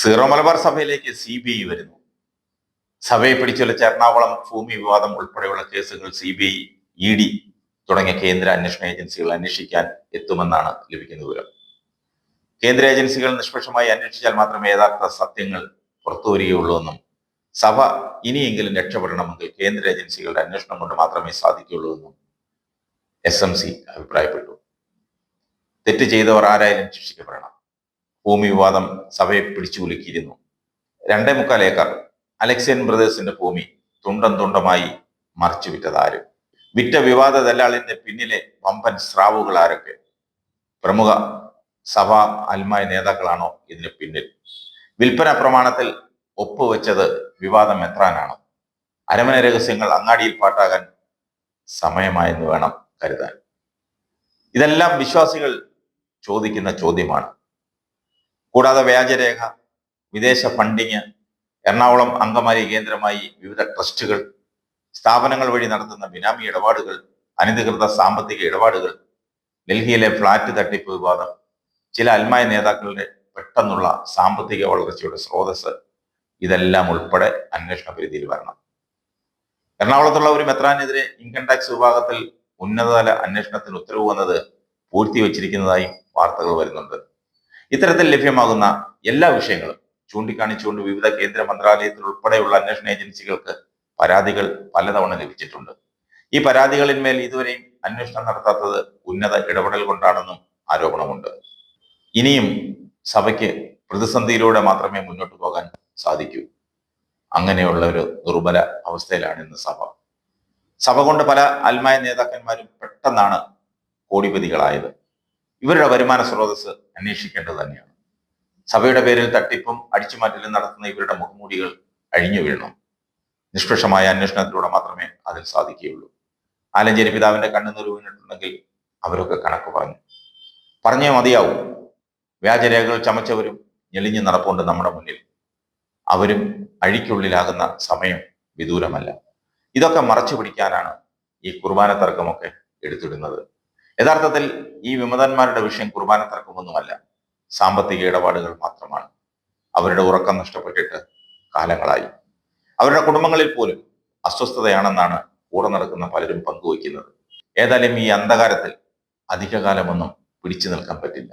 Zero Malabar സഭയിലേക്ക് C B I വരുന്നു. സഭയെ പിടിച്ചുള്ള എറണാകുളം ഭൂമി വിവാദം ഉൾപ്പെടെയുള്ള കേസുകൾ C B I E D തുടങ്ങിയ കേന്ദ്ര അന്വേഷണ ഏജൻസികൾ അന്വേഷിക്കാൻ എത്തുമെന്നാണ് ലഭിക്കുന്ന വിവരം. കേന്ദ്ര ഏജൻസികൾ നിഷ്പക്ഷമായി അന്വേഷിച്ചാൽ മാത്രമേ യഥാർത്ഥ സത്യങ്ങൾ പുറത്തുവരികയുള്ളൂ എന്നും സഭ ഇനിയെങ്കിലും രക്ഷപ്പെടണമെങ്കിൽ കേന്ദ്ര ഏജൻസികളുടെ അന്വേഷണം കൊണ്ട് മാത്രമേ സാധിക്കുകയുള്ളൂ എന്നും എസ് എം സി അഭിപ്രായപ്പെട്ടു. തെറ്റ് ചെയ്തവർ ആരായാലും ശിക്ഷിക്കപ്പെടണം. ഭൂമി വിവാദം സഭയെ പിടിച്ചു കുലുക്കിയിരുന്നു. രണ്ടേ മുക്കാൽ ഏക്കർ അലക്സിയൻ ബ്രദേഴ്സിന്റെ ഭൂമി തുണ്ടം തുണ്ടമായി മറിച്ചു വിറ്റതാര് വിറ്റ വിവാദ ദല്ലാളിന്റെ പിന്നിലെ വമ്പൻ സ്രാവുകൾ ആരൊക്കെ? പ്രമുഖ സഭാ അൽമായ നേതാക്കളാണോ ഇതിന് പിന്നിൽ? വിൽപ്പന പ്രമാണത്തിൽ ഒപ്പുവെച്ചത് വിവാദം എത്രാനാണോ അരമന രഹസ്യങ്ങൾ അങ്ങാടിയിൽ പാട്ടാകാൻ സമയമായെന്ന് വേണം കരുതാൻ. ഇതെല്ലാം വിശ്വാസികൾ ചോദിക്കുന്ന ചോദ്യമാണ്. കൂടാതെ വ്യാജരേഖ വിദേശ ഫണ്ടിങ് എറണാകുളം അങ്കമാലി കേന്ദ്രമായി വിവിധ ട്രസ്റ്റുകൾ സ്ഥാപനങ്ങൾ വഴി നടത്തുന്ന ബിനാമി ഇടപാടുകൾ അനധികൃത സാമ്പത്തിക ഇടപാടുകൾ ഡൽഹിയിലെ ഫ്ളാറ്റ് തട്ടിപ്പ് വിവാദം ചില അൽമായ നേതാക്കളുടെ പെട്ടെന്നുള്ള സാമ്പത്തിക വളർച്ചയുടെ സ്രോതസ് ഇതെല്ലാം ഉൾപ്പെടെ അന്വേഷണ പരിധിയിൽ വരണം. എറണാകുളത്തുള്ള ഒരു മെത്രാനെതിരെ ഇൻകം ടാക്സ് വിഭാഗത്തിൽ ഉന്നതതല അന്വേഷണത്തിന് ഉത്തരവ് വന്നത് പൂഴ്ത്തിവെച്ചിരിക്കുന്നതായി വാർത്തകൾ വരുന്നുണ്ട്. ഇത്തരത്തിൽ ലഭ്യമാകുന്ന എല്ലാ വിഷയങ്ങളും ചൂണ്ടിക്കാണിച്ചുകൊണ്ട് വിവിധ കേന്ദ്ര മന്ത്രാലയത്തിൽ ഉൾപ്പെടെയുള്ള അന്വേഷണ ഏജൻസികൾക്ക് പരാതികൾ പലതവണ ലഭിച്ചിട്ടുണ്ട്. ഈ പരാതികളിന്മേൽ ഇതുവരെയും അന്വേഷണം നടത്താത്തത് ഉന്നത ഇടപെടൽ കൊണ്ടാണെന്നും ആരോപണമുണ്ട്. ഇനിയും സഭയ്ക്ക് പ്രതിസന്ധിയിലൂടെ മാത്രമേ മുന്നോട്ട് പോകാൻ സാധിക്കൂ. അങ്ങനെയുള്ള ഒരു ദുർബല അവസ്ഥയിലാണ് ഇന്ന് സഭ. സഭ കൊണ്ട് പല അൽമായ നേതാക്കന്മാരും പെട്ടെന്നാണ് കോടിപതികളായത്. ഇവരുടെ വരുമാന സ്രോതസ് അന്വേഷിക്കേണ്ടത് തന്നെയാണ്. സഭയുടെ പേരിൽ തട്ടിപ്പും അടിച്ചുമാറ്റലും നടത്തുന്ന ഇവരുടെ മുഖമൂടികൾ അഴിഞ്ഞു വീഴണം. നിഷ്പക്ഷമായ അന്വേഷണത്തിലൂടെ മാത്രമേ അതിൽ സാധിക്കുകയുള്ളൂ. ആലഞ്ചേരി പിതാവിന്റെ കണ്ണുനീർ വീണിട്ടുണ്ടെങ്കിൽ അവരൊക്കെ കണക്ക് പറഞ്ഞു. പറഞ്ഞേ മതിയാവും. വ്യാജരേഖകൾ ചമച്ചവരും ഞെളിഞ്ഞു നടപ്പുണ്ട് നമ്മുടെ മുന്നിൽ. അവരും അഴിക്കുള്ളിലാകുന്ന സമയം വിദൂരമല്ല. ഇതൊക്കെ മറച്ചു പിടിക്കാനാണ് ഈ കുർബാന തർക്കമൊക്കെ എടുത്തിടുന്നത്. യഥാർത്ഥത്തിൽ ഈ വിമതന്മാരുടെ വിഷയം കുർബാന തർക്കമൊന്നുമല്ല. സാമ്പത്തിക ഇടപാടുകൾ മാത്രമാണ്. അവരുടെ ഉറക്കം നഷ്ടപ്പെട്ടിട്ട് കാലങ്ങളായി. അവരുടെ കുടുംബങ്ങളിൽ പോലും അസ്വസ്ഥതയാണെന്നാണ് കൂടെ നടക്കുന്ന പലരും പങ്കുവയ്ക്കുന്നത്. ഏതായാലും ഈ അന്ധകാരത്തിൽ അധികകാലമൊന്നും പിടിച്ചു നിൽക്കാൻ പറ്റില്ല.